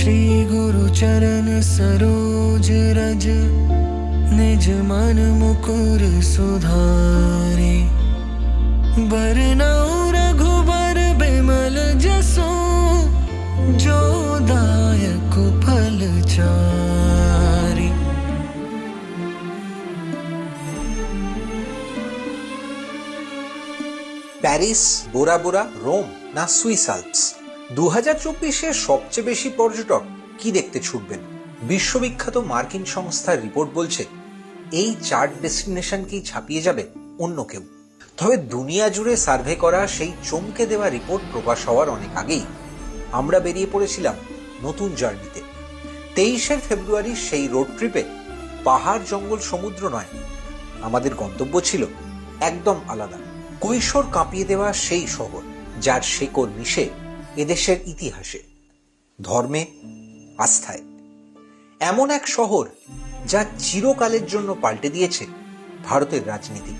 श्री गुरु चरण सरोज रज निज मन मुकुर सुधारे बरनउँ रघुबर बिमल जसो जो दायक फल चारि প্যারিস বোরা বোরা রোম না সুইস আলপস দু হাজার চব্বিশে সবচেয়ে বেশি পর্যটক কি দেখতে ছুটবেন? বিশ্ববিখ্যাত মার্কিন সংস্থার রিপোর্ট বলছে, এই চার ডেস্টিনেশনকেই ছাপিয়ে যাবে অন্য কেউ। তবে দুনিয়া জুড়ে সার্ভে করা সেই চমকে দেওয়া রিপোর্ট প্রকাশ হওয়ার অনেক আগেই আমরা বেরিয়ে পড়েছিলাম নতুন জার্নিতে। তেইশে ফেব্রুয়ারি সেই রোড ট্রিপে পাহাড়, জঙ্গল, সমুদ্র নয়, আমাদের গন্তব্য ছিল একদম আলাদা। কৈশোর কাঁপিয়ে দেওয়া সেই শহর, যার শেকড় মিশে এদেশের ইতিহাসে, ধর্মে, আস্থায়। এমন এক শহর যা চিরকালের জন্য পাল্টে দিয়েছে ভারতের রাজনীতি।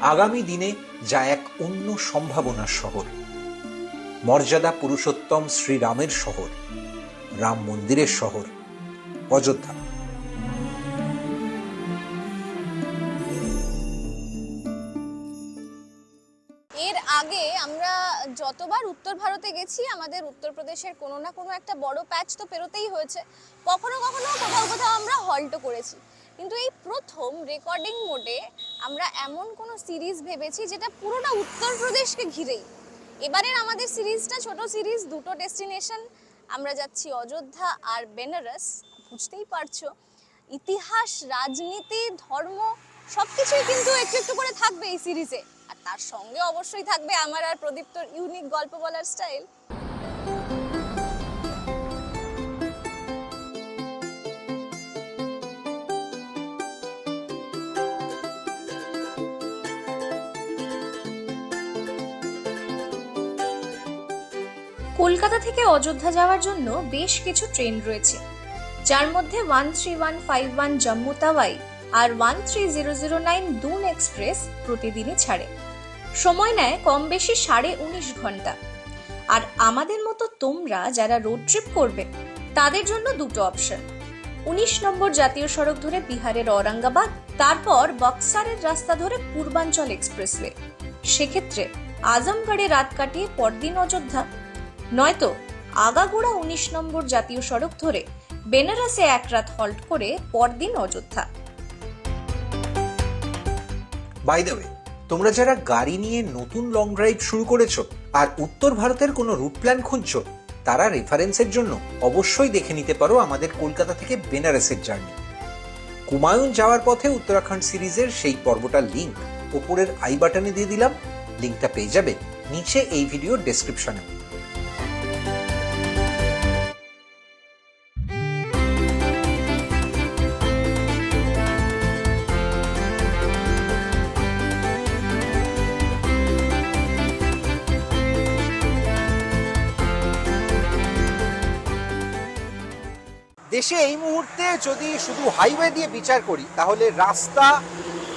আগামী দিনে যা এক অন্য সম্ভাবনার শহর। মর্যাদা পুরুষোত্তম শ্রীরামের শহর, রাম মন্দিরের শহর, অযোধ্যা। যতবার উত্তর ভারতে গেছি, আমাদের উত্তরপ্রদেশের কোনো না কোনো একটা বড় প্যাচ তো পেরোতেই হয়েছে। কখনো কখনো কোথাও কোথাও আমরা হল্টও করেছি। কিন্তু এই প্রথম রেকর্ডিং মোডে আমরা এমন কোনো সিরিজ ভেবেছি যেটা পুরোটা উত্তরপ্রদেশকে ঘিরেই। এবারের আমাদের সিরিজটা, ছোট সিরিজ, দুটো ডেস্টিনেশন আমরা যাচ্ছি অযোধ্যা আর বেনারস, বুঝতেই পারছ। ইতিহাস, রাজনীতি, ধর্ম, সবকিছুই কিন্তু একটু একটু করে থাকবে এই সিরিজে। আর তার সঙ্গে অবশ্যই থাকবে আমার আর প্রদীপ্তর ইউনিক গল্প বলার স্টাইল কলকাতা থেকে অযোধ্যা যাওয়ার জন্য বেশ কিছু ট্রেন রয়েছে। যার মধ্যে one three one five one Jammu Tawi আর one three zero zero nine Doon express প্রতিদিনই ছাড়ে। সময় নেয় কম বেশি সাড়ে উনিশ ঘণ্টা। আর আমাদের মতো তোমরা যারা রোড ট্রিপ করবে, তাদের জন্য দুটো অপশন উনিশ নম্বর জাতীয় সড়ক ধরে বিহারের ঔরঙ্গাবাদ, তারপর বক্সারের রাস্তা ধরে পূর্বাঞ্চল এক্সপ্রেসওয়ে। সেক্ষেত্রে আজমগড়ে রাত কাটিয়ে পরদিন অযোধ্যা। নয়তো আগাগোড়া উনিশ নম্বর জাতীয় সড়ক ধরে বেনারসে এক রাত হল্ট করে পরদিন অযোধ্যা। বাই দ্য ওয়ে তোমরা যারা গাড়ি নিয়ে নতুন লং ড্রাইভ শুরু করেছ আর উত্তর ভারতের কোনো রুট প্ল্যান খুঁজছো, তারা রেফারেন্সের জন্য অবশ্যই দেখে নিতে পারো আমাদের কলকাতা থেকে বেনারসের জার্নি কুমায়ুন যাওয়ার পথে উত্তরাখণ্ড সিরিজের সেই পর্বটার লিঙ্ক ওপরের আই বাটনে দিয়ে দিলাম লিঙ্কটা পেয়ে যাবে, নিচে এই ভিডিওর ডেসক্রিপশনে দেশে এই মুহূর্তে যদি শুধু হাইওয়ে দিয়ে বিচার করি, তাহলে রাস্তা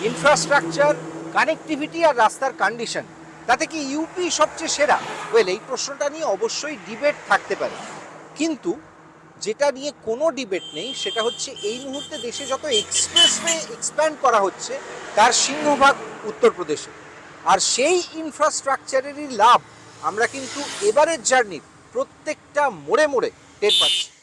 ইনফ্রাস্ট্রাকচার কানেক্টিভিটি আর রাস্তার কন্ডিশন তাতে কি ইউপি সবচেয়ে সেরা? ওয়েল এই প্রশ্নটা নিয়ে অবশ্যই ডিবেট থাকতে পারে। কিন্তু যেটা নিয়ে কোনো ডিবেট নেই, সেটা হচ্ছে এই মুহূর্তে দেশে যত এক্সপ্রেসওয়ে এক্সপ্যান্ড করা হচ্ছে, তার সিংহভাগ উত্তরপ্রদেশে। আর সেই ইনফ্রাস্ট্রাকচারেরই লাভ আমরা কিন্তু এবারের জার্নির প্রত্যেকটা মোড়ে মোড়ে টের পাচ্ছি।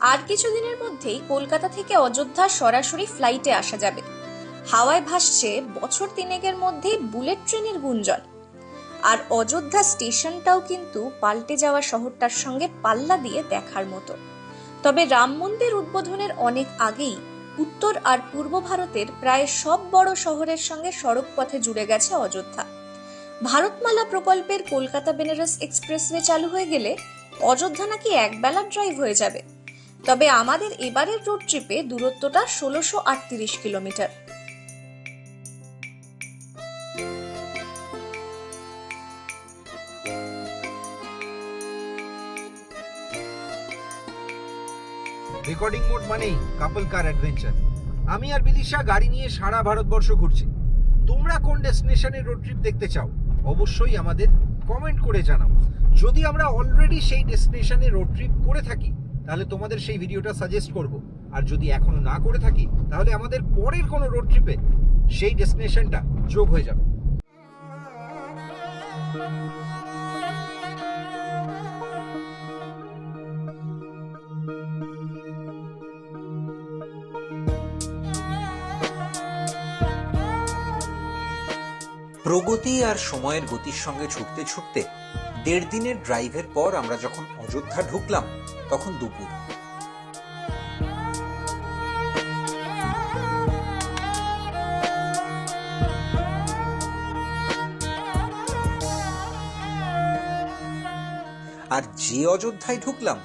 আর কিছুদিনের মধ্যেই কলকাতা থেকে অযোধ্যা সরাসরি ফ্লাইটে আসা যাবে। হাওয়ায় ভাসছে বছর তিনেকের মধ্যেই বুলেট ট্রেনের গুঞ্জন। আর অযোধ্যা স্টেশনটাও কিন্তু পাল্টে যাওয়া শহরটার সঙ্গে পাল্লা দিয়ে দেখার মতো। তবে রাম মন্দির উদ্বোধনের অনেক আগেই উত্তর আর পূর্ব ভারতের প্রায় সব বড় শহরের সঙ্গে সড়ক পথে জুড়ে গেছে অযোধ্যা। ভারতমালা প্রকল্পের কলকাতা বেনারস এক্সপ্রেসওয়ে চালু হয়ে গেলে অযোধ্যা নাকি এক বেলার ড্রাইভ হয়ে যাবে। তবে আমাদের এবারের রোড ট্রিপে দূরত্বটা ষোলোশো আটত্রিশ কিলোমিটার। রেকর্ডিং মোড মানেই কাপল কার অ্যাডভেঞ্চার আমি আর বিদিশা গাড়ি নিয়ে সারা ভারতবর্ষ ঘুরছি। তোমরা কোন ডেস্টিনেশনে রোড ট্রিপ দেখতে চাও, অবশ্যই আমাদের কমেন্ট করে জানাও। যদি আমরা অলরেডি সেই ডেস্টিনেশনে রোড ট্রিপ করে থাকি তাহলে তোমাদের সেই ভিডিওটা সাজেস্ট করব। আর যদি এখনও না করে থাকি, তাহলে আমাদের পরের কোনো রোড ট্রিপে সেই ডেস্টিনেশনটা যোগ হয়ে যাবে। প্রগতি আর সময়ের গতির সঙ্গে ছুটতে ছুটতে দেড় দিনের ড্রাইভের পর আমরা যখন অযোধ্যা ঢুকলাম তখন দুপুর। আর যে অযোধ্যায় ঢুকলাম,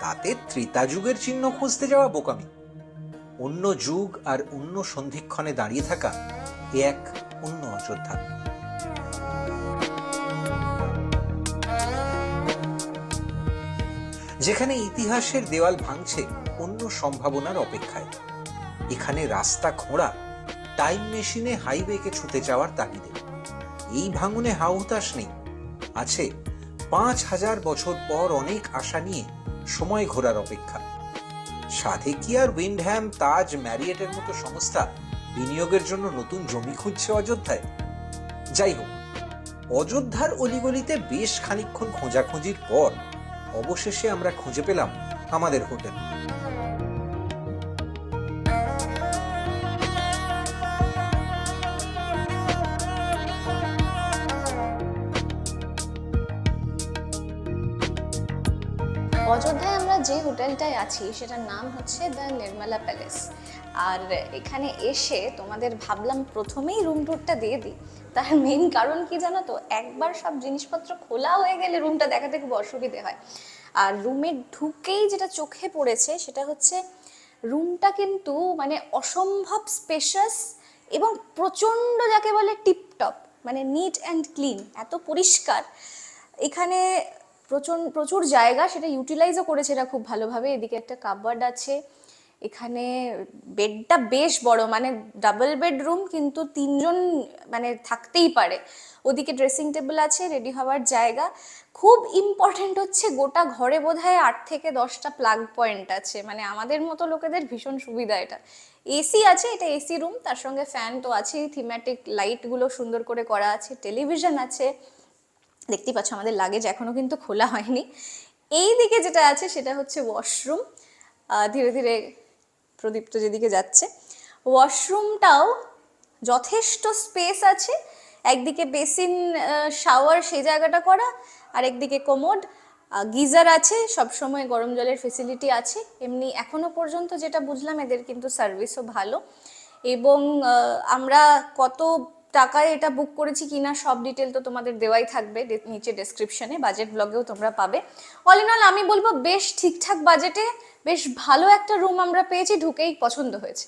তাতে ত্রেতা যুগের চিহ্ন খুঁজতে যাওয়া বোকামি। অন্য যুগ আর অন্য সন্ধিক্ষণে দাঁড়িয়ে থাকা এক অন্য অযোধ্যা। যেখানে ইতিহাসের দেওয়াল ভাঙছে অন্য সম্ভাবনার অপেক্ষায়। এখানে রাস্তা খোঁড়া, টাইম মেশিনে হাইওয়েকে ছুটে যাওয়ার তাগিদে। এই ভাঙনে হাউতাস নেই। আছে পাঁচ হাজার বছর পর অনেক আশা নিয়ে সময় ঘোরার অপেক্ষা। সাধে কি আর উইন্ডহ্যাম, তাজ, ম্যারিয়েটের মতো সংস্থা বিনিয়োগের জন্য নতুন জমি খুঁজছে অযোধ্যায়? যাই হোক, অযোধ্যার অলিগলিতে বেশ খানিকক্ষণ খোঁজাখুঁজির পর অবশেষে আমরা খুঁজে পেলাম আমাদের হোটেল। অযোধ্যায় আমরা যে হোটেলটায় আছি, সেটার নাম হচ্ছে দ্য নির্মলা প্যালেস। আর এখানে এসে তোমাদের ভাবলাম প্রথমেই রুম টুরটা দিয়ে দিই। তার মেইন কারণ কি জানো তো? একবার সব জিনিসপত্র খোলা হয়ে গেলে রুমটা দেখাতে খুব অসুবিধে হয়। আর রুমে ঢুকেই যেটা চোখে পড়েছে সেটা হচ্ছে রুমটা কিন্তু মানে অসম্ভব স্পেশাস এবং প্রচণ্ড যাকে বলে টিপটপ মানে নিট অ্যান্ড ক্লিন এত পরিষ্কার। এখানে প্রচুর প্রচুর জায়গা সেটা ইউটিলাইজও করেছে এরা খুব ভালোভাবে। এদিকে একটা কাপবোর্ড আছে। এখানে বেডটা বেশ বড় মানে ডাবল বেডরুম কিন্তু তিনজন মানে থাকতেই পারে। ওদিকে ড্রেসিং টেবিল আছে রেডি হওয়ার জায়গা। খুব ইম্পর্ট্যান্ট হচ্ছে গোটা ঘরে বোধ হয় আট থেকে দশটা প্লাগ পয়েন্ট আছে। মানে আমাদের মতো লোকেদের ভীষণ সুবিধা এটা। এসি আছে, এটা এসি রুম তার সঙ্গে ফ্যান তো আছেই থিম্যাটিক লাইটগুলো সুন্দর করে করা আছে টেলিভিশন আছে। দেখতেই পাচ্ছ আমাদের লাগেজ এখনও কিন্তু খোলা হয়নি। এই দিকে যেটা আছে, সেটা হচ্ছে ওয়াশরুম ধীরে ধীরে প্রদীপ্ত যেদিকে যাচ্ছে। ওয়াশরুমটাও যথেষ্ট স্পেস আছে। একদিকে বেসিন শাওয়ার সেই জায়গাটা করা আর একদিকে কোমোড গিজার আছে, সবসময় গরম জলের ফেসিলিটি আছে। এমনি এখনও পর্যন্ত যেটা বুঝলাম এদের কিন্তু সার্ভিসও ভালো। এবং আমরা কত টাকায় এটা বুক করেছি কিনা সব ডিটেল তো তোমাদের দেওয়াই থাকবে নিচে ডেসক্রিপশনে বাজেট ব্লগেও তোমরা পাবে। অল ইন অল আমি বলব বেশ ঠিকঠাক বাজেটে বেশ ভালো একটা রুম আমরা পেয়েছি, ঢুকেই পছন্দ হয়েছে।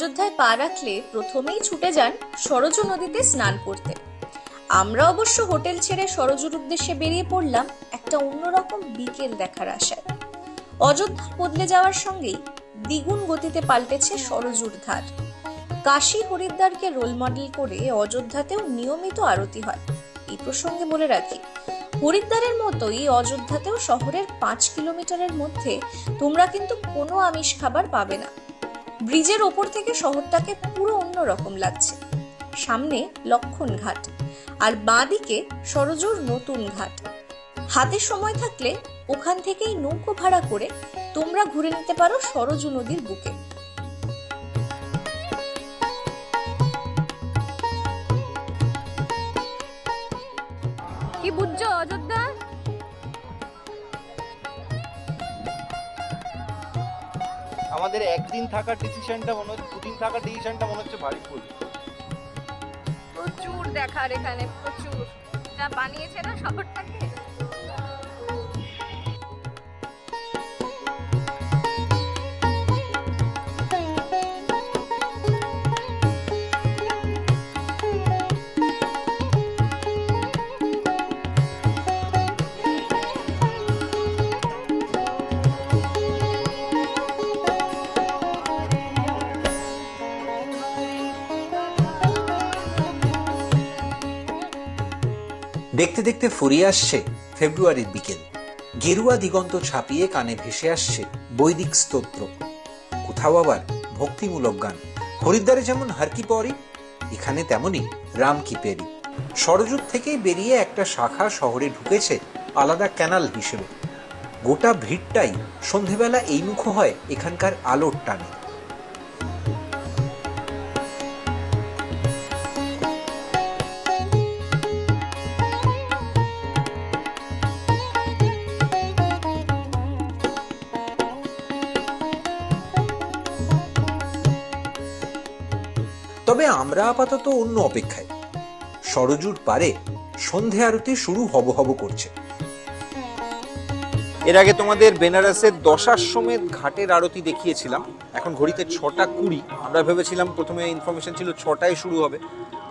অযোধ্যায় পা রাখলে প্রথমেই ছুটে যান সরজ নদীতে স্নান করতে। আমরা অবশ্য হোটেল ছেড়ে সরজুর উদ্দেশ্যে বেরিয়ে পড়লাম একটা অন্যরকম বিকেল দেখার আশায়। অযোধ্যার বদলে যাওয়ার সঙ্গেই দ্বিগুণ গতিতে পাল্টেছে সরজুর ধার। কাশী হরিদ্বারকে রোল মডেল করে অযোধ্যাতেও নিয়মিত আরতি হয়। এই প্রসঙ্গে বলে রাখি, হরিদ্বারের মতোই অযোধ্যাতেও শহরের পাঁচ কিলোমিটারের মধ্যে তোমরা কিন্তু কোনো আমিষ খাবার পাবে না। ব্রিজের ওপর থেকে শহরটাকে পুরো অন্যরকম লাগছে। সামনে লক্ষণ ঘাট, আর বাঁদিকে সরজুর নতুন ঘাট। হাতে সময় থাকলে ওখান থেকেই নৌকো ভাড়া করে তোমরা ঘুরে নিতে পারো সরজু নদীর বুকে। কি বুঝছ, অযোধ্যা? আমাদের একদিন থাকার ডিসিশনটা মনে হচ্ছে, দুদিন থাকার ডিসিশনটা মনে হচ্ছে ভারী ভুল। প্রচুর দেখার এখানে, প্রচুর। যা বানিয়েছে না শহরটাকে? দেখতে দেখতে ফুরিয়ে আসছে ফেব্রুয়ারির বিকেল। গেরুয়া দিগন্ত ছাপিয়ে কানে ভেসে আসছে বৈদিক স্তোত্র। কোথাও আবার ভক্তিমূলক গান। হরিদ্বারে যেমন হারকি পরি এখানে তেমনি রাম কি পেরি সরযুগ থেকেই বেরিয়ে একটা শাখা শহরে ঢুকেছে আলাদা ক্যানাল হিসেবে। গোটা ভিড়টাই সন্ধেবেলা এই মুখ হয় এখানকার আলোর টানে। তবে আমরা আপাতত অন্য অপেক্ষায়। সরজুর পারে সন্ধে আরতি শুরু হব হব করছে। এর আগে তোমাদের বেনারসের দশাশ্বমেধ ঘাটের আরতি দেখিয়েছিলাম। এখন ঘড়িতে ছটা কুড়ি। আমরা ভেবেছিলাম প্রথমে ইনফরমেশন ছিল ছটায় শুরু হবে।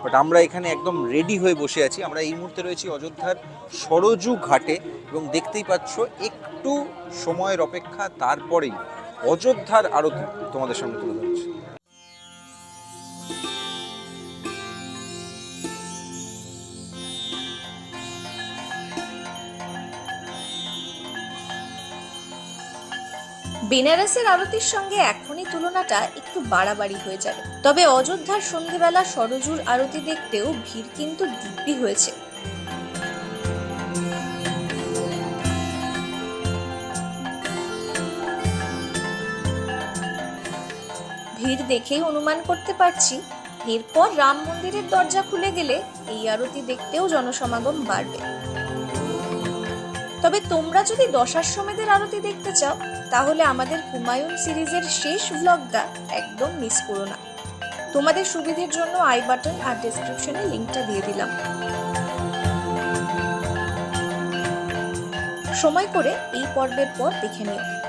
বাট আমরা এখানে একদম রেডি হয়ে বসে আছি। আমরা এই মুহূর্তে রয়েছি অযোধ্যার সরজু ঘাটে এবং দেখতেই পাচ্ছ একটু সময়ের অপেক্ষা, তারপরেই অযোধ্যার আরতি তোমাদের সামনে তুলে ধরছি বেনারসের আরতির সঙ্গে এখনই তুলনাটা একটু বাড়াবাড়ি হয়ে যাবে। তবে অযোধ্যার সন্ধেবেলা সরজুর আরতি দেখতেও ভিড় কিন্তু দিব্যি হয়েছে। ভিড় দেখেই অনুমান করতে পারছি, এরপর রাম মন্দিরের দরজা খুলে গেলে এই আরতি দেখতেও জনসমাগম বাড়বে। তবে তোমরা যদি দশাশ্বমেধের আরতি দেখতে চাও, তাহলে আমাদের হুমায়ুন সিরিজের শেষ ভ্লগটা একদম মিস করো না। তোমাদের সুবিধের জন্য আই বাটন আর ডেসক্রিপশনে লিঙ্কটা দিয়ে দিলাম। সময় করে এই পর্বের পর দেখে নিও।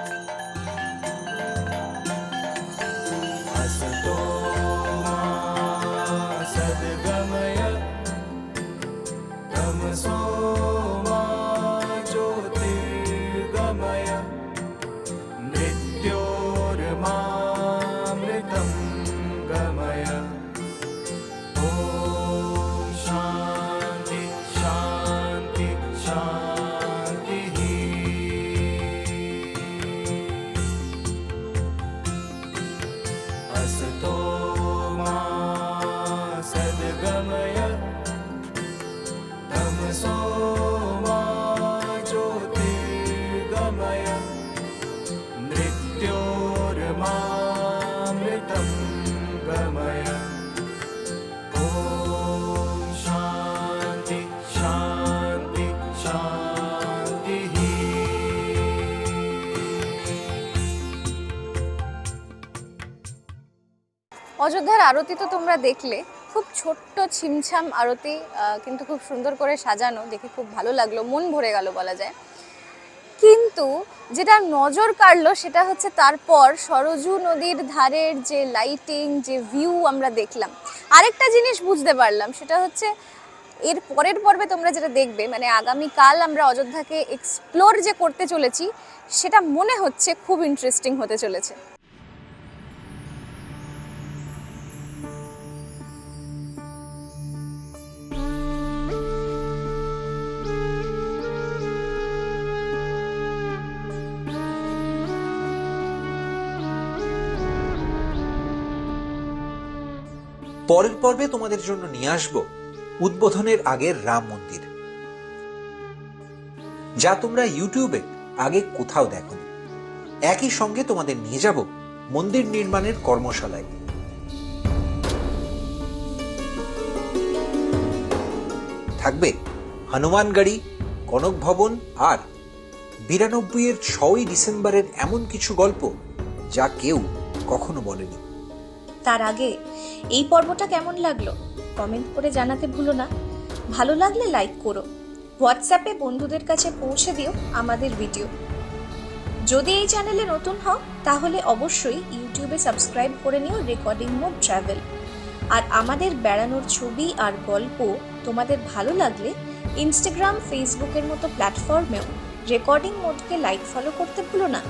অযোধ্যার আরতি তো তোমরা দেখলে। খুব ছোট্ট ছিমছাম আরতি কিন্তু খুব সুন্দর করে সাজানো, দেখে খুব ভালো লাগল, মন ভরে গেল বলা যায়। কিন্তু যেটা নজর কাড়লো সেটা হচ্ছে তারপর সরজু নদীর ধারের যে লাইটিং যে ভিউ আমরা দেখলাম। আরেকটা জিনিস বুঝতে পারলাম, সেটা হচ্ছে এর পরের পর্বে তোমরা যেটা দেখবে মানে আগামীকাল আমরা অযোধ্যাকে এক্সপ্লোর যে করতে চলেছি, সেটা মনে হচ্ছে খুব ইন্টারেস্টিং হতে চলেছে। পরের পর্বে তোমাদের জন্য নিয়ে আসব উদ্বোধনের আগের রাম মন্দির, যা তোমরা ইউটিউবে আগে কোথাও দেখোনি। একই সঙ্গে তোমাদের নিয়ে যাব মন্দির নির্মাণের কর্মশালায়। থাকবে হনুমানগাড়ি, কনক ভবন আর বিরানব্বইয়ের ছয়ই ডিসেম্বরের এমন কিছু গল্প যা কেউ কখনো বলেনি। তার আগে, এই পর্বটা কেমন লাগল? কমেন্ট করে জানাতে ভুলো না। ভালো লাগলে লাইক করো। হোয়াটসঅ্যাপে বন্ধুদের কাছে পৌঁছে দিও আমাদের ভিডিও যদি এই চ্যানেলে নতুন হও, তাহলে অবশ্যই ইউটিউবে সাবস্ক্রাইব করে নিও রেকর্ডিং মোড ট্রাভেল আর আমাদের বেড়ানোর ছবি আর গল্প তোমাদের ভালো লাগলে ইনস্টাগ্রাম ফেসবুকের মতো প্ল্যাটফর্মেও রেকর্ডিং মোডকে লাইক ফলো করতে ভুলো না।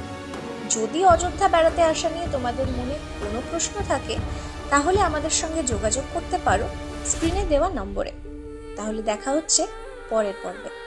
যদি অযোধ্যা বেড়াতে আসা নিয়ে তোমাদের মনে কোনো প্রশ্ন থাকে, তাহলে আমাদের সঙ্গে যোগাযোগ করতে পারো স্ক্রিনে দেওয়া নম্বরে। তাহলে দেখা হচ্ছে পরের পর্বে।